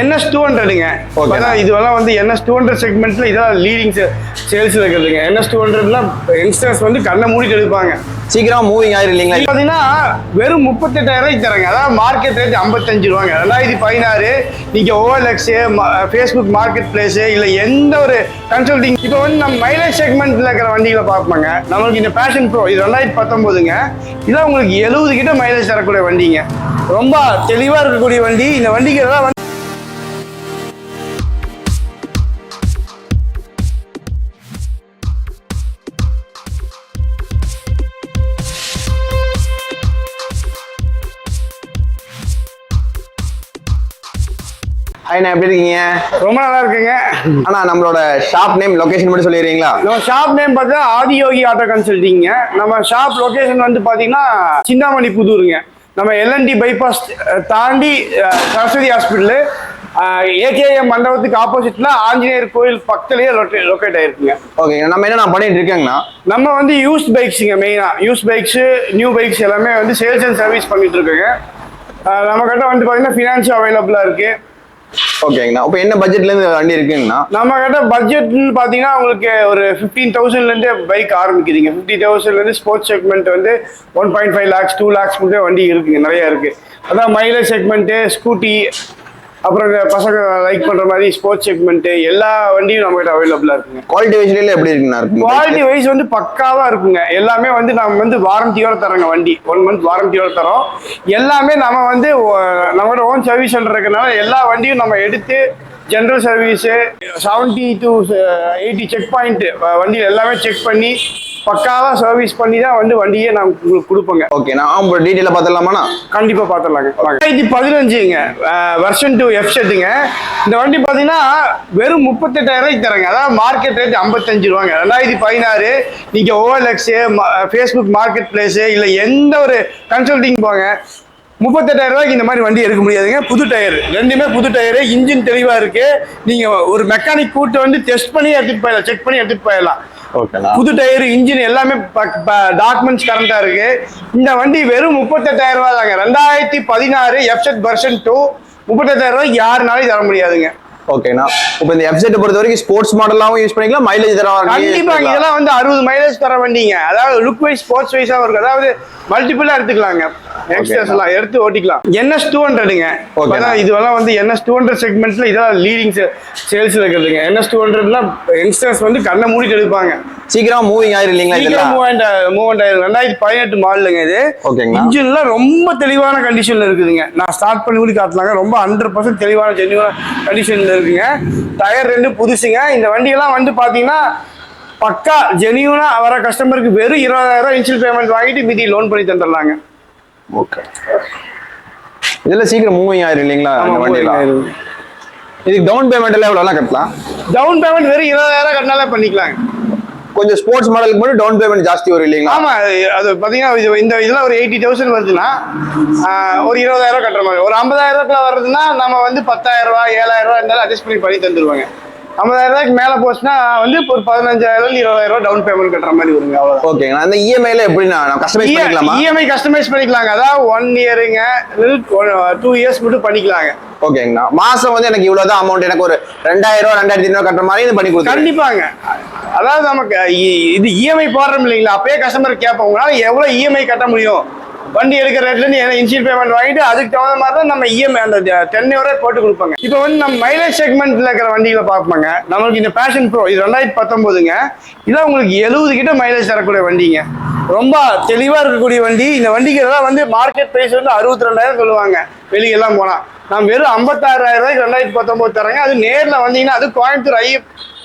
NS two ஹண்ட்ரடுங்க. இதுவெல்லாம் வந்து என்எஸ் டூ ஹண்ட்ரட் செக்மெண்ட்ல இதெல்லாம் லீடிங் சேல்ஸ்ல இருக்குதுங்க என்எஸ் டூ ஹண்ட்ரட்லாம் யங்ஸ்டர்ஸ் வந்து கண்ணை மூடிட்டு எடுப்பாங்க. சீக்கிரம் மூவிங் ஆயிரும் இல்லைங்களா? இது பாத்தீங்கன்னா வெறும் முப்பத்தெட்டாயிரம் தரங்க அதாவது மார்க்கெட் ரேட் ஐம்பத்தஞ்சு ரூபாங்க. ரெண்டாயிரத்தி பதினாறு நீங்க ஓஎல்எக்ஸ் ஃபேஸ்புக் மார்க்கெட் பிளேஸ் இல்ல எந்த ஒரு கன்சல்டிங் இப்போ வந்து நம்ம மைலேஜ் செக்மெண்ட்ல இருக்கிற வண்டிகளை பார்ப்போங்க. நம்மளுக்கு இந்த பேஷன் ப்ரோ இது ரெண்டாயிரத்தி பத்தொன்பதுங்க. இதான் உங்களுக்கு எழுபது கிட்ட மைலேஜ் தரக்கூடிய வண்டிங்க. ரொம்ப தெளிவா இருக்கக்கூடிய வண்டி. இந்த வண்டிக்கு எல்லாம் ஹாய்ண்ணா எப்படி இருக்கீங்க? ரொம்ப நல்லா இருக்குங்க. அண்ணா நம்மளோட ஷாப் நேம் லொகேஷன் மட்டும் சொல்லிடுறீங்களா? நம்ம ஷாப் நேம் பார்த்தீங்கன்னா ஆதியோகி ஆட்டோ கன்சல்டிங்க நம்ம ஷாப் லொகேஷன் வந்து பார்த்தீங்கன்னா சிந்தாமணி புதூருங்க. நம்ம எல்என்டி பைபாஸ் தாண்டி சரஸ்வதி ஹாஸ்பிட்டலு ஏகேஎம் மண்டபத்துக்கு ஆப்போசிட்ல ஆஞ்சநேயர் கோயில் பக்கத்துலயே லொக்கேட் ஆயிருக்குங்க. ஓகே நம்ம என்ன பண்ணிட்டு இருக்கேங்கண்ணா? நம்ம வந்து யூஸ் பைக்ஸுங்க மெயினாக யூஸ் பைக்ஸு நியூ பைக்ஸ் எல்லாமே வந்து சேல்ஸ் அண்ட் சர்வீஸ் பண்ணிட்டு இருக்கோங்க. நம்ம கிட்ட வந்து பார்த்தீங்கன்னா ஃபினான்ஷியல் அவைலபிளாக இருக்கு. ஓகேங்கண்ணா இப்போ என்ன பட்ஜெட்ல இருந்து வண்டி இருக்குங்கண்ணா? நம்ம கிட்ட பட்ஜெட்னு பார்த்தீங்கன்னா உங்களுக்கு ஒரு ஃபிஃப்டீன் தௌசண்ட்லேருந்து பைக் ஆரம்பிக்கிறீங்க ஃபிஃப்டி தௌசண்ட்லேருந்து ஸ்போர்ட்ஸ் செக்மெண்ட் வந்து one point five lakhs two lakhs மட்டும் வண்டி இருக்குங்க. நிறைய இருக்கு. அதான் மைலேஜ் செக்மெண்ட்டு ஸ்கூட்டி அப்புறம் இந்த பசங்க லைக் பண்ணுற மாதிரி ஸ்போர்ட்ஸ் செக்மெண்ட்டு எல்லா வண்டியும் நம்ம கிட்ட அவைலபிளாக இருக்குங்க குவாலிட்டி வைஸ்ல எப்படி இருக்குண்ணா இருக்கு குவாலிட்டி வைஸ் வந்து பக்காவா இருக்குங்க. எல்லாமே வந்து நம்ம வந்து வாரண்டியோட தரோங்க வண்டி. ஒன் மந்த் வாரண்டியோட தரோம் எல்லாமே நம்ம வந்து நம்மளோட ஓன் சர்வீஸ் சென்டர் இருக்கனால எல்லா வண்டியும் நம்ம எடுத்து general service seventy to eighty check point வண்டி எல்லாமே செக் பண்ணி பக்காவா சர்வீஸ் பண்ணி தான் வந்து வண்டியே நான் உங்களுக்கு கொடுப்போங்க. ஓகே நான் ஆ டீட்டெயிலாக பார்த்துடலாமாண்ணா? கண்டிப்பா பார்த்துடலாங்க. ரெண்டாயிரத்தி பதினஞ்சுங்க. வெர்ஷன் டூ எஃப் ஷெட்டுங்க இந்த வண்டி பார்த்தீங்கன்னா வெறும் முப்பத்தெட்டாயிரம் ரூபாய்க்கு தரங்க. அதாவது மார்க்கெட் ரேட் ஐம்பத்தஞ்சு ரூபாங்க. ரெண்டாயிரத்தி பதினாறு நீங்க ஓஎல்எக்ஸ் ஃபேஸ்புக் மார்க்கெட் பிளேஸ் இல்ல எந்த ஒரு கன்சல்டிங் போங்க முப்பத்தெட்டாயிரம் ரூபாய்க்கு இந்த மாதிரி வண்டி எடுக்க முடியாதுங்க. புது டயர் ரெண்டுமே புது டயரு இன்ஜின் தெளிவா இருக்கு. நீங்க ஒரு மெக்கானிக் கூட்டு வந்து டெஸ்ட் பண்ணி எடுத்துட்டு போயிடலாம். செக் பண்ணி எடுத்துட்டு போயிடலாம். புது டயர் இன்ஜின் எல்லாமே டாக்குமெண்ட்ஸ் கரண்டா இருக்கு. இந்த வண்டி வெறும் முப்பத்தெட்டாயிரம் ரூபாய் தாங்க. ரெண்டாயிரத்தி பதினாறு எஃப்செட் வெர்ஷன் டூ முப்பத்தெட்டாயிரம் ரூபாய் யாருனாலும் தர முடியாதுங்க. ஓகேண்ணா இப்போ இந்த வெப்சைட்டை பொறுத்த வரைக்கும் ஸ்போர்ட்ஸ் மாடலாவும் யூஸ் பண்ணிக்கலாம் மைலேஜ் தர கண்டிப்பா இதெல்லாம் வந்து அறுபது மைலேஜ் தர வண்டிங்க. அதாவது லுக் வைஸ் ஸ்போர்ட்ஸ் வைஸா இருக்கு. அதாவது மல்டிபிளா எடுத்துக்கலாங்க. யங்ஸ்டர்ஸ் எல்லாம் எடுத்து ஓட்டிக்கலாம். என்எஸ் டூ ஹண்ட்ரடுங்க. இதுவெல்லாம் வந்து என்எஸ் டூ ஹண்ட்ரட் செக்மெண்ட்ஸ்ல இதெல்லாம் லீடிங் சேல்ஸ்ல இருக்குதுங்க என்எஸ் டூ ஹண்ட்ரட்லாம் யங்ஸ்டர்ஸ் வந்து கண்ணை மூடிட்டு எடுப்பாங்க. சீக்கிரம் மூவிங் ஆயிரும் இல்லைங்களா சீக்கிரம் மூவ் மூவ் ஆயிருக்கு ரெண்டாயிரத்தி பதினெட்டு மாடலுங்க இது. ஓகேங்கண்ணா. இன்ஜின்லாம் ரொம்ப தெளிவான கண்டிஷன்ல இருக்குதுங்க. நான் ஸ்டார்ட் பண்ணி கூட காட்டலாங்க. ரொம்ப ஹண்ட்ரட் பர்சன்ட் தெளிவான ஜென்யூனான கண்டிஷன்ல இருக்குங்க டயர் ரெண்டு புதுசுங்க. இந்த வண்டியெல்லாம் வந்து பாத்தீங்கன்னா பக்கா ஜெனியூனா வர கஸ்டமருக்கு வெறும் இருபதாயிரம் இன்ஷியல் பேமெண்ட் வாங்கிட்டு மீதி லோன் பண்ணி தந்துடலாங்க. ஓகே இதெல்லாம் சீக்கிரம் மூவிங் ஆயிரும் இல்லைங்களா இந்த வண்டியெல்லாம் இதுக்கு டவுன் பேமெண்ட் எல்லாம் எவ்வளோலாம் கட்டலாம்? டவுன் பேமெண்ட் வெறும் இருபதாயிரம் கட்டினாலே பண்ணிக்கலாங்க. கொஞ்சம் ஸ்போர்ட்ஸ் மாடலுக்கு மட்டும் டவுன் பேமெண்ட் ஜாஸ்தி வரும் இல்லைங்களா? ஆமா அது- பாத்தீங்கன்னா இது இந்த இதெல்லாம் ஒரு எயிட்டி தௌசண்ட் வருதுன்னா ஒரு இருபதாயிரம் கட்டுற மாதிரி. ஒரு ஐம்பதாயிரத்துல வருதுன்னா நம்ம வந்து பத்தாயிரம் ரூபாய் ஏழாயிரம் ரூபாய் இருந்தாலும் அட்ஜஸ்ட் பண்ணி பண்ணி தந்துருவாங்க. ஐம்பதாயிரம் ரூபாய்க்கு மேல போச்சுன்னா வந்து ஒரு பதினஞ்சாயிரம் இருபதாயிரம் ரூபாய் டவுன் பேமெண்ட் கட்டுற மாதிரி வருங்க அவ்வளவுதான். ஓகேங்கண்ணா அந்த இஎம்ஐல எப்படி நான் கஸ்டமைஸ் பண்ணிக்கலாமா? இஎம்ஐ கஸ்டமைஸ் பண்ணிக்கலாங்க. அதாவது ஒன் இயருங்க டூ இயர்ஸ் மட்டும் பண்ணிக்கலாங்க. ஓகேங்கண்ணா மாசம் வந்து எனக்கு இவ்வளவுதான் அமௌண்ட் எனக்கு ஒரு ரெண்டாயிரம் ரூபா ரெண்டாயிரத்தி ஐநூறு கட்டுற மாதிரி இது பண்ணி கொடுத்துருங்க. கண்டிப்பாங்க. அதாவது நமக்கு இது இஎம்ஐ போடுறோம் இல்லைங்களா? அப்பயே கஸ்டமர் கேட்போம் உங்களால எவ்வளவு இஎம்ஐ கட்ட முடியும்? வண்டி எடுக்கிற ரேட்லேருந்து ஏன்னா இன்ஷியல் பேமெண்ட் வாங்கிட்டு அதுக்கு தகுந்த மாதிரி தான் நம்ம இஎம்ஐ அந்த டென் வரை போட்டு கொடுப்பாங்க. இப்போ வந்து நம்ம மைலேஜ் செக்மெண்ட்டில் இருக்கிற வண்டிகளை பார்ப்போங்க. நம்மளுக்கு இந்த பேஷன் ப்ரோ இது ரெண்டாயிரத்தி பத்தொம்போதுங்க இதான் உங்களுக்கு எழுபது கிட்ட மைலேஜ் தரக்கூடிய வண்டிங்க. ரொம்ப தெளிவாக இருக்கக்கூடிய வண்டி. இந்த வண்டிக்கு எல்லாம் வந்து மார்க்கெட் ப்ரைஸ் வந்து அறுபத்தி ரெண்டாயிரம் சொல்லுவாங்க. வெளியெல்லாம் போனால் நான் வெறும் ஐம்பத்தாறாயிரம் ரூபாய்க்கு ரெண்டாயிரத்தி பத்தொம்போது தரேங்க அது நேரில் வந்தீங்கன்னா அது கோயம்புத்தூர் ஐ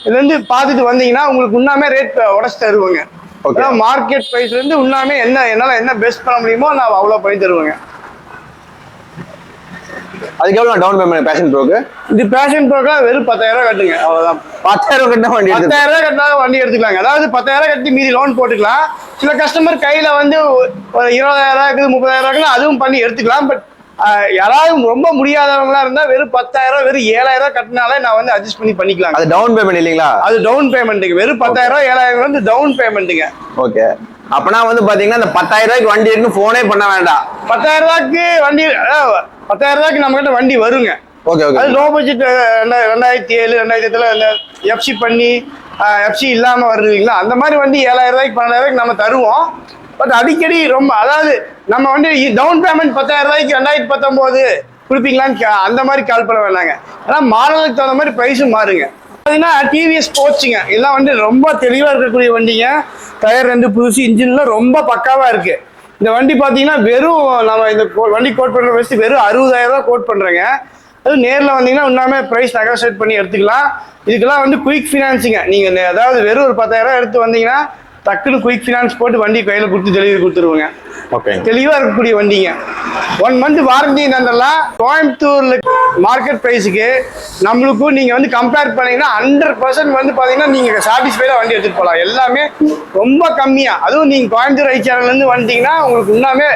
இதுலேருந்து பார்த்துட்டு வந்தீங்கன்னா உங்களுக்கு உண்ணாமே ரேட் உடச்சி தருவாங்க. மார்க்கெட் பிரைஸ்ல இருந்து உண்ணாமே என்ன என்னால என்ன பெஸ்ட் பண்ண முடியுமோ நான் அவ்வளவு பண்ணி தருவேங்க. அதுக்கு எவ்வளோ டவுன் பேமெண்ட் பேஷன் ப்ரோக்கு இது பேஷன் ப்ரோக்கா வெறும் பத்தாயிரம் ரூபாய் கட்டுங்க அவ்வளவுதான். பத்தாயிரம் கட்டினா வண்டி பத்தாயிரம் ரூபாய் கட்டினா வண்டி எடுத்துக்கலாங்க. அதாவது பத்தாயிரம் கட்டி மீதி லோன் போட்டுக்கலாம். சில கஸ்டமர் கையில வந்து ஒரு இருபதாயிரம் ரூபாய்க்கு முப்பதாயிரம் ரூபாய்க்கு அதுவும் பண்ணி எடுத்துக்கலாம். பட் யாராவது ரொம்ப முடியாதவங்களா இருந்தா வெறும் பத்தாயிரம் வெறும் ஏழாயிரம் கட்டினாலே நான் வந்து அட்ஜஸ்ட் பண்ணி பண்ணிக்கலாங்க. அது டவுன் பேமெண்ட் இல்லைங்களா? அது டவுன் பேமெண்ட்டுக்கு வெறும் பத்தாயிரம் ஏழாயிரம் வந்து டவுன் பேமெண்ட்டுங்க ஓகே அப்பனா வந்து பாத்தீங்கன்னா அந்த பத்தாயிரம் ரூபாய்க்கு வண்டி இருக்கு போனே பண்ண வேண்டாம். பத்தாயிரம் ரூபாய்க்கு வண்டி பத்தாயிரம் ரூபாய்க்கு நம்ம கிட்ட வண்டி வருங்க. ஓகே ஓகே அது லோ பட்ஜெட் ரெண்டாயிரத்தி ஏழு ரெண்டாயிரத்தி எட்டுல எஃப்சி பண்ணி எஃப்சி இல்லாம வருது இல்லைங்களா? அந்த மாதிரி வண்டி ஏழாயிரம் ரூபாய்க்கு பன்னெண்டாயிரம் ரூபாய்க்கு நம்ம தருவோம். பட் அடிக்கடி ரொம்ப அதாவது நம்ம வந்து டவுன் பேமெண்ட் பத்தாயிரம் ரூபாய்க்கு ரெண்டாயிரத்தி பத்தொம்போது கொடுப்பீங்களான்னு கே- அந்த மாதிரி கால் பண்ண வேணாங்க. ஆனால் மாடலுக்கு தகுந்த மாதிரி ப்ரைஸும் மாறுங்க. பார்த்தீங்கன்னா டிவிஎஸ் போச்சுங்க. இதெல்லாம் வந்து ரொம்ப தெளிவாக இருக்கக்கூடிய வண்டிங்க. டயர் ரெண்டு புதுசு இன்ஜின்லாம் ரொம்ப பக்காவாக இருக்கு. இந்த வண்டி பார்த்தீங்கன்னா வெறும் நம்ம இந்த கோ- வண்டி கோட் பண்ணுற வச்சு வெறும் அறுபதாயிரம் ரூபா கோட் பண்ணுறேங்க அது நேரில் வந்தீங்கன்னா இன்னுமே ப்ரைஸ் நெகோசியேட் பண்ணி எடுத்துக்கலாம். இதுக்கெல்லாம் வந்து குயிக் ஃபினான்சிங்க நீங்கள் அதாவது வெறும் ஒரு பத்தாயிரம் எடுத்து வந்தீங்கன்னா டக்குன்னு குயிக் ஃபினான்ஸ் போட்டு வண்டி கையில் கொடுத்து டெலிவரி கொடுத்துருவோங்க. ஓகே தெளிவாக இருக்கக்கூடிய வண்டிங்க. ஒன் மந்த் வாரண்டி என்னென்னலாம் கோயம்புத்தூர்ல மார்க்கெட் ப்ரைஸுக்கு நம்மளுக்கும் நீங்கள் வந்து கம்பேர் பண்ணீங்கன்னா ஹண்ட்ரட் பர்சன்ட் வந்து பார்த்தீங்கன்னா நீங்கள் சாட்டிஸ்ஃபைடாக வண்டி எடுத்துகிட்டு போகலாம் எல்லாமே ரொம்ப கம்மியாக அதுவும் நீங்கள் கோயம்புத்தூர் ஐ சேனல்லேருந்து வந்துட்டீங்கன்னா உங்களுக்கு இன்னுமே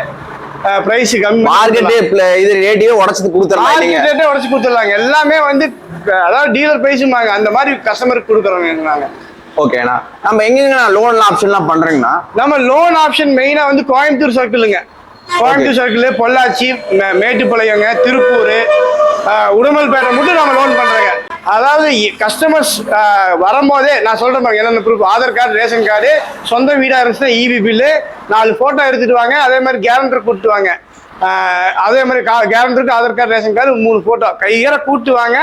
ப்ரைஸ் கம்மி மார்க்கெட்டே இது ரேட்டையே உடச்சிட்டு கொடுத்துடலாம் நீங்க மார்க்கெட்டே உடச்சு கொடுத்துடலாங்க. எல்லாமே வந்து அதாவது டீலர் ப்ரைஸுமாங்க அந்த மாதிரி கஸ்டமருக்கு கொடுக்குறோங்க நாங்கள் ஓகேண்ணா நம்ம எங்கெங்க லோன் ஆப்ஷன்லாம் பண்றீங்கண்ணா? நம்ம லோன் ஆப்ஷன் மெயினா வந்து கோயம்புத்தூர் சர்க்கிளுங்க கோயம்புத்தூர் சர்க்கிள் பொள்ளாச்சி மேட்டுப்பாளையங்க திருப்பூர் உடுமல்பேட்டை மட்டும் நம்ம லோன் பண்றோங்க. அதாவது கஸ்டமர்ஸ் வரும்போதே நான் சொல்றேன் பாருங்க என்னென்ன proof Aadhaar card ration card சொந்த வீடா இருந்துச்சுன்னா இபி பில்லு நாலு போட்டோ எடுத்துட்டு வாங்க அதே மாதிரி கேரண்டர் கூப்பிட்டு வாங்க. அதே மாதிரி கேரண்டருக்கு ஆதார் கார்டு ரேஷன் கார்டு மூணு போட்டோ கையற கூப்பிட்டு வாங்க.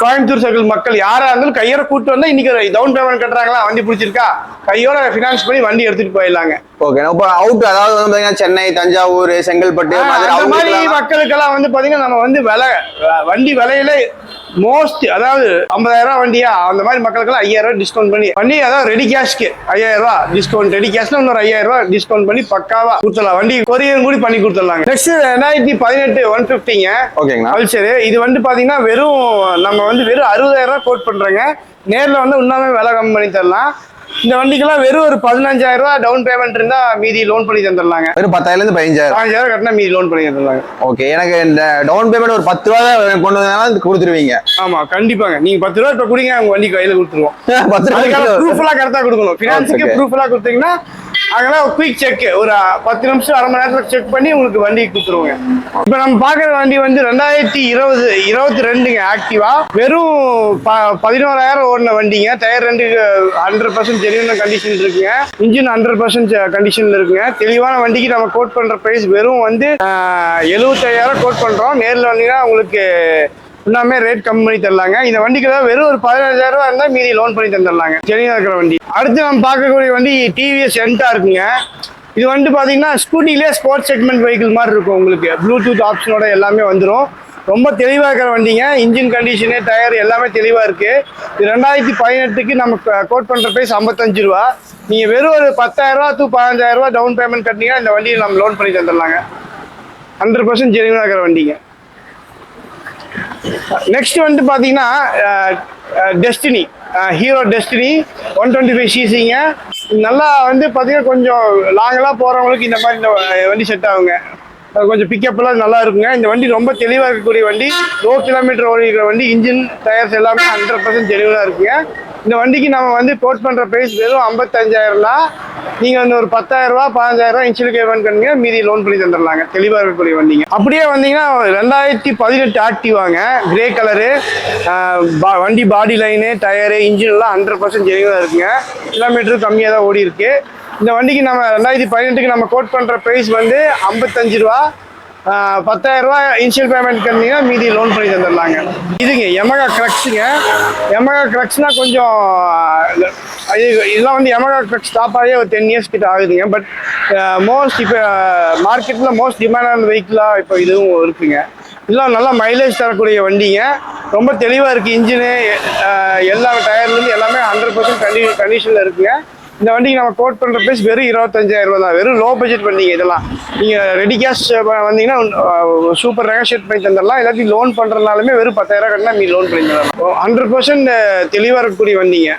கோயம்புத்தூர் சர்க்கிள் மக்கள் யாரா இருந்தாலும் கையோட கூட்டு வந்தா இன்னைக்கு டவுன் பேமெண்ட் கட்டுறாங்களா? வண்டி பிடிச்சிருக்கா? கையோட ஃபினான்ஸ் பண்ணி வண்டி எடுத்துட்டு போயிடலாங்க. ஓகே இப்போ அவுட் அதாவது வந்து பாத்தீங்கன்னா சென்னை தஞ்சாவூர் செங்கல்பட்டு அந்த மாதிரி மக்களுக்கெல்லாம் வந்து பாத்தீங்கன்னா நம்ம வந்து விலை வண்டி விலையில மோஸ்ட் அதாவது ஐம்பதாயிரம் ரூபாய் வண்டியா? அந்த மாதிரி மக்களுக்கெல்லாம் ஐயாயிரம் ரூபாய் டிஸ்கவுண்ட் பண்ணி பண்ணி அதாவது ரெடி கேஷ்க்கு ஐயாயிரம் ரூபாய் டிஸ்கவுண்ட் ரெடி கேஷ்ல இன்னொரு ஐயாயிரம் ரூபாய் டிஸ்கவுண்ட் பண்ணி பக்காவா கொடுத்துடலாம். வண்டி கொரியர் கூட பண்ணி கொடுத்துடலாங்க. நெக்ஸ்ட் ரெண்டாயிரத்தி பதினெட்டு ஒன் பிப்டிங்க ஓகேங்கண்ணா பல்சர் இது வந்து பாத்தீங்கன்னா வெறும் நம்ம வந்து வெறும் அறுபதாயிரம் ரூபாய் கோட் பண்றோங்க. நேர்ல வந்து இன்னுமே விலை கம்மி பண்ணி தரலாம். இந்த வண்டிக்கெல்லாம் வெறும் ஒரு பதினஞ்சாயிரம் ரூபாய் டவுன் பேமெண்ட் இருந்தா மீதி லோன் பண்ணி தந்துடலாங்க. வெறும் பத்தாயிரம் இருந்து பதினஞ்சாயிரம். பதினஞ்சாயிரம் கட்டினா மீதி லோன் பண்ணி தந்துடலாங்க. ஓகே எனக்கு இந்த டவுன் பேமெண்ட் ஒரு பத்து ரூபா தான் கொண்டு வந்தாலும் கொடுத்துருவீங்க. ஆமா கண்டிப்பாங்க. நீங்க பத்து ரூபா இப்ப கொடுங்க உங்க வண்டி கையில கொடுத்துருவோம். பத்து ரூபாய்க்கு ப்ரூஃப் எல்லாம் கரெக்டா கொடுக்கணும். ஃபினான்ஸுக்கு Okay. ப்ரூஃப் எல்லாம் கொடுத்தீங்கன்னா அங்கெல்லாம் குயிக் செக் ஒரு பத்து நிமிஷம் அரை மணி நேரத்தில் செக் பண்ணி உங்களுக்கு வண்டி கொடுத்துருவோங்க. இப்போ நம்ம பார்க்குற வண்டி வந்து ரெண்டாயிரத்தி இருபது இருபத்தி ரெண்டுங்க ஆக்டிவா வெறும் ப- பதினோராயிரம் ஓடின வண்டிங்க. டயர் ரெண்டு ஹண்ட்ரட் பர்சன்ட் தெளிவான கண்டிஷன் இருக்குங்க. இன்ஜின் ஹண்ட்ரட் பர்சன்ட் கண்டிஷனில் இருக்குங்க. தெளிவான வண்டிக்கு நம்ம கோட் பண்ணுற ப்ரைஸ் வெறும் வந்து எழுபத்தாயிரம் கோட் பண்ணுறோம் நேரில் வந்தீங்கன்னா உங்களுக்கு எல்லாமே ரேட் கம்மி பண்ணி தரலாங்க. இந்த வண்டிக்கு தான் வெறும் ஒரு பதினஞ்சாயிரம் ரூபா இருந்தால் மீதி லோன் பண்ணி தந்துடலாங்க சென்னையில் இருக்கிற வண்டி. அடுத்து நம்ம பார்க்கக்கூடிய வண்டி டிவிஎஸ் என்டா இருக்குங்க. இது வந்து பார்த்தீங்கன்னா ஸ்கூட்டிலே ஸ்போர்ட்ஸ் செக்மெண்ட் வெஹிக்கிள் மாதிரி இருக்கும் உங்களுக்கு. ப்ளூடூத் ஆப்ஷனோட எல்லாமே வந்துடும் ரொம்ப தெளிவாக இருக்கிற வண்டிங்க. இன்ஜின் கண்டிஷனு டயர் எல்லாமே தெளிவாக இருக்குது இது ரெண்டாயிரத்தி பதினெட்டுக்கு நம்ம கோட் பண்ணுற பிரைஸ் ஐம்பத்தஞ்சு ரூபா. நீங்கள் வெறும் ஒரு பத்தாயிரரூவா டு பதினஞ்சாயிரம் ரூபா டவுன் பேமெண்ட் கட்டினீங்கன்னா இந்த வண்டியை நம்ம லோன் பண்ணி தந்துடலாங்க ஹண்ட்ரட் பர்சன்ட் ஜெனியூனாக இருக்கிற வண்டிங்க. நெக்ஸ்ட் வந்து பார்த்தீங்கன்னா Destiny Hero Destiny one twenty five சிசிங்க நல்லா வந்து பார்த்தீங்கன்னா கொஞ்சம் லாங்கெல்லாம் போகிறவங்களுக்கு இந்த மாதிரி இந்த வண்டி செட் ஆகுங்க. கொஞ்சம் பிக்கப்லாம் நல்லா இருக்குங்க. இந்த வண்டி ரொம்ப தெளிவாக இருக்கக்கூடிய வண்டி. லோ கிலோமீட்டர் ஓடி இருக்கிற வண்டி இன்ஜின் டயர்ஸ் எல்லாமே ஹண்ட்ரட் பர்சன்ட் தெளிவாக இருக்குங்க. இந்த வண்டிக்கு நம்ம வந்து கோட் பண்ணுற ப்ரைஸ் வெறும் ஐம்பத்தஞ்சாயிரம்னா நீங்கள் வந்து ஒரு பத்தாயிரம் ரூபா பதினஞ்சாயிரம் ரூபா இன்சூரன்ஸ் பேமெண்ட் பண்ணுங்க மீதி லோன் பண்ணி தந்துடலாங்க தெளிவாக இருக்கக்கூடிய வண்டிங்க. அப்படியே வந்தீங்கன்னா ரெண்டாயிரத்தி பதினெட்டு ஆக்டிவாங்க கிரே கலரு வண்டி பாடி லைனு டயரு இன்ஜின் எல்லாம் ஹண்ட்ரட் பர்சன்ட் ஜெனிவாக இருக்குங்க. கிலோமீட்டர் கம்மியாக தான் ஓடி இருக்கு இந்த வண்டிக்கு நம்ம ரெண்டாயிரத்தி பதினெட்டுக்கு நம்ம கோட் பண்ணுற ப்ரைஸ் வந்து ஐம்பத்தஞ்சு ரூபா. பத்தாயிரம் ரூபாய் இனிஷியல் பேமெண்ட் பண்ணீங்கன்னா மீதி லோன் பண்ணி தந்துடலாங்க. இதுங்க எமகா கிரக்ஸுங்க எமகா கிரக்ஸ்னா கொஞ்சம் இது- இதெல்லாம் வந்து எமகா கிரக்ஸ் ஸ்டாப் ஆகி ஒரு டென் இயர்ஸ் கிட்ட ஆகுதுங்க. பட் மோஸ்ட் இப்போ மார்க்கெட்டில் மோஸ்ட் டிமாண்டான வெஹிக்கிளாக இப்போ இதுவும் இருக்குங்க. இதெல்லாம் நல்லா மைலேஜ் தரக்கூடிய வண்டிங்க. ரொம்ப தெளிவாக இருக்குது இன்ஜினு எல்லா டயர்லேருந்து எல்லாமே ஹண்ட்ரட் பர்சன்ட் கண்டி கண்டிஷனில் இருக்குங்க. இந்த வண்டிக்கு நம்ம கோட் பண்ணுற ப்ரைஸ் வெறும் இருபத்தஞ்சாயிரம் ரூபா தான். வெறும் லோ பட்ஜெட் வண்டிங்க இதெல்லாம். நீங்கள் ரெடி கேஷ் வந்தீங்கன்னா சூப்பர் நெகோஷியேட் பண்ணி தந்துடலாம் எல்லாத்தையும் லோன் பண்ணுறதுனாலுமே வெறும் பத்தாயிரம் கட்டினா மீ லோன் பண்ணி தரலாம் ஹண்ட்ரட் பர்சன்ட் தெளிவாக இருக்கக்கூடிய வண்டிங்க.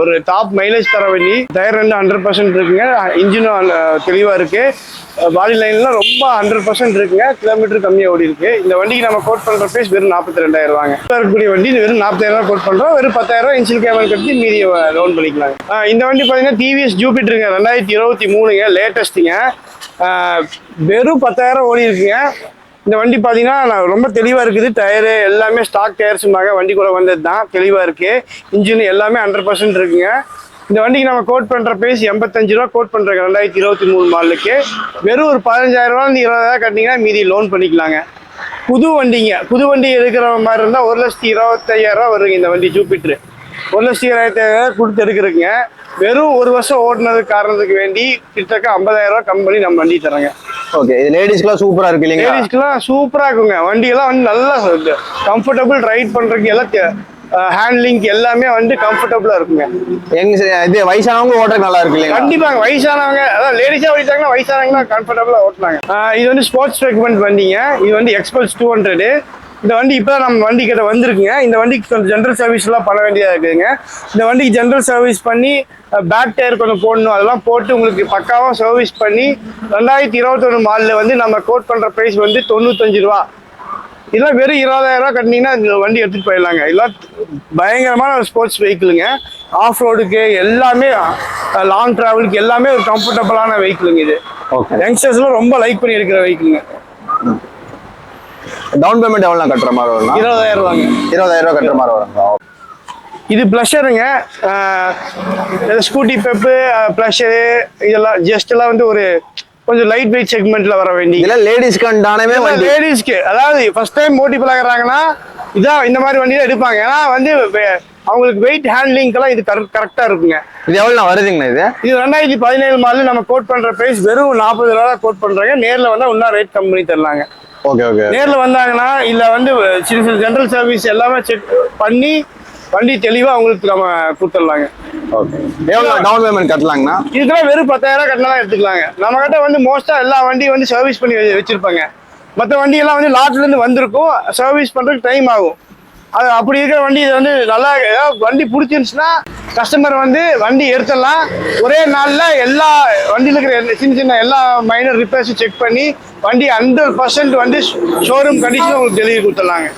ஒரு டாப் மைலேஜ் தர வண்டி. டயர் ரெண்டு ஹண்ட்ரட் பர்சன்ட் இருக்குங்க. இன்ஜினும் தெளிவாக இருக்குது பாடி லைன்லாம் ரொம்ப ஹண்ட்ரட் பர்சன்ட் இருக்குங்க. கிலோமீட்டர் கம்மியாக ஓடி இருக்கு. இந்த வண்டிக்கு நம்ம கோட் பண்ணுற ப்ரைஸ் வெறும் நாற்பத்தி ரெண்டாயிரம் ரூபாங்க. இருக்கக்கூடிய வண்டி வெறும் நாற்பதாயிரம் ரூபாய் கோட் பண்ணுறோம் வெறும் பத்தாயிரம் ரூபாய் இன்சியல் கேமரா கட்டி மீதி லோன் பண்ணிக்கலாம் இந்த வண்டி பார்த்தீங்கன்னா டிவிஎஸ் ஜூபிட்டருங்க ரெண்டாயிரத்தி இருபத்தி மூணுங்க லேட்டஸ்ட்டுங்க வெறும் பத்தாயிரம் ஓடி இருக்குங்க. இந்த வண்டி பார்த்தீங்கன்னா நான் ரொம்ப தெளிவாக இருக்குது. டயரு எல்லாமே ஸ்டாக் டயர்ஸுமாக வண்டி கூட வந்தது தான் தெளிவாக இருக்குது இன்ஜின் எல்லாமே ஹண்ட்ரட் பர்சன்ட் இருக்குங்க. இந்த வண்டிக்கு நம்ம கோட் பண்ணுற பேஸ் எண்பத்தஞ்சு ரூபா கோட் பண்ணுறேங்க ரெண்டாயிரத்தி இருபத்தி மூணு மாடலுக்கு. வெறும் ஒரு பதினஞ்சாயிரம் ரூபா இருந்து இருபதாயிரம் கட்டினீங்கன்னா மீதி லோன் பண்ணிக்கலாங்க. புது வண்டிங்க. புது வண்டி எடுக்கிற மாதிரி இருந்தால் ஒரு லட்சத்தி இருபத்தையாயிரம் ரூபா வருங்க இந்த வண்டி ஜூபிட்ரு ஒரு லட்சத்தி இருபத்தாயிரம் கொடுத்து எடுக்கிறதுங்க வெறும் ஒரு வருஷம் ஓட்டுனது காரணத்துக்கு வேண்டி கிட்டத்தட்ட ஐம்பதாயிரம் ரூபா கம்மி பண்ணி நம்ம வண்டி தரோங்க. ஓகே இது லேடிஸ்க்குலாம் சூப்பரா இருக்கு இல்லைங்களா? லேடிஸ்க்குலாம் சூப்பராக இருக்குங்க. வண்டியெல்லாம் வந்து நல்லா கம்ஃபர்டபுள் ரைட் பண்ணுறதுக்கு எல்லாம் ஹேண்ட்லிங்க் எல்லாமே வந்து கம்ஃபர்டபுளாக இருக்குங்க. எங்க இது வயசானவங்க ஓட்டுறது நல்லா இருக்கு இல்லைங்களா? கண்டிப்பாங்க வயசானவங்க அதான் லேடிஸாக ஓடிட்டாங்கன்னா வயசானவங்க கம்ஃபர்டபுளாக ஓட்டுனாங்க. இது வந்து ஸ்போர்ட்ஸ் செக்மெண்ட் வண்டிங்க. இது வந்து எக்ஸ்பல்ஸ் டூ ஹண்ட்ரடு இந்த வண்டி இப்போ நம்ம வண்டி கிட்ட வந்திருக்குங்க. இந்த வண்டிக்கு கொஞ்சம் ஜென்ரல் சர்வீஸ்லாம் பண்ண வேண்டியதாக இருக்குதுங்க இந்த வண்டிக்கு ஜென்ரல் சர்வீஸ் பண்ணி பேக் டயர் கொஞ்சம் போடணும். அதெல்லாம் போட்டு உங்களுக்கு பக்காவாக சர்வீஸ் பண்ணி ரெண்டாயிரத்தி இருபத்தொன்று மாலில் வந்து நம்ம கோட் பண்ணுற ப்ரைஸ் வந்து தொண்ணூத்தஞ்சு ரூபா. இதெல்லாம் வெறும் இருபதாயிரம் ரூபா கட்டினீங்கன்னா இந்த வண்டி எடுத்துகிட்டு போயிடலாங்க. இதெல்லாம் பயங்கரமான ஒரு ஸ்போர்ட்ஸ் வெஹிக்கிளுங்க ஆஃப் ரோடுக்கு எல்லாமே லாங் ட்ராவலுக்கு எல்லாமே ஒரு கம்ஃபர்டபுளான வெஹிக்கிளுங்க இது. ஓகே யங்ஸ்டர்ஸ்லாம் ரொம்ப லைக் பண்ணி எடுக்கிற வெஹிக்கிளுங்க டவுன் பேமெண்ட் எவ்வளோ கட்டுற மாதிரி வரும்னா இருபதாயிரம் ரூபாங்க இருபதாயிரம் ரூபா கட்டுற மாதிரி வருங்களா இது ப்ளஷருங்க ஸ்கூட்டி பெப்பு ப்ளஷரு இதெல்லாம் ஜஸ்ட் எல்லாம் வந்து ஒரு கொஞ்சம் லைட் வெயிட் செக்மெண்ட்ல வர வேண்டிய இதெல்லாம் லேடிஸ்க்கு அண்டானவே லேடிஸ்க்கு அதாவது ஃபர்ஸ்ட் டைம் மோட்டி பழகிறாங்கன்னா இதான் இந்த மாதிரி வண்டி தான் எடுப்பாங்க. ஏன்னா வந்து அவங்களுக்கு வெயிட் ஹேண்ட்லிங்க்கெல்லாம் இது கரெக்டாக இருக்குங்க. இது எவ்வளோ வருதுங்கண்ணா இது? இது ரெண்டாயிரத்தி பதினேழு மாடல் நம்ம கோட் பண்ற பிரைஸ் வெறும் நாற்பது ரூபா கோட் பண்றாங்க. நேர்ல வந்தா இன்னும் ரேட் கம்மி பண்ணி தரலாங்க. Okay okay. நேர்ல வந்தாங்கன்னா இல்ல வந்து சின்ன சின்ன ஜென்ரல் சர்வீஸ் எல்லாமே செக் பண்ணி வண்டி தெளிவா அவங்களுக்கு நம்ம கொடுத்துடலாங்க. ஓகே. எவ்வளோ டவுன் பேமெண்ட் கட்டலாங்கண்ணா? இதுக்கெல்லாம் வெறும் பத்தாயிரம் கட்டினா எடுத்துக்கலாங்க. நம்ம கிட்ட வந்து மோஸ்டா எல்லா வண்டியும் வந்து சர்வீஸ் பண்ணி வச்சு- வச்சிருப்பாங்க. மற்ற வண்டியெல்லாம் வந்து லாட்ல இருந்து வந்திருக்கும். சர்வீஸ் பண்றதுக்கு டைம் ஆகும். அது அப்படி இருக்கிற வண்டி இது வந்து நல்லா ஏதாவது வண்டி பிடிச்சிருந்துச்சுன்னா கஸ்டமர் வந்து வண்டி எடுத்துடலாம். ஒரே நாளில் எல்லா வண்டியில் இருக்கிற எல்லா- சின்ன சின்ன எல்லா மைனர் ரிப்பேர்ஸும் செக் பண்ணி வண்டி ஹண்ட்ரட் பர்சன்ட் வந்து ஷோரூம் கண்டிஷன் உங்களுக்கு டெலிவரி கொடுத்துடலாங்க.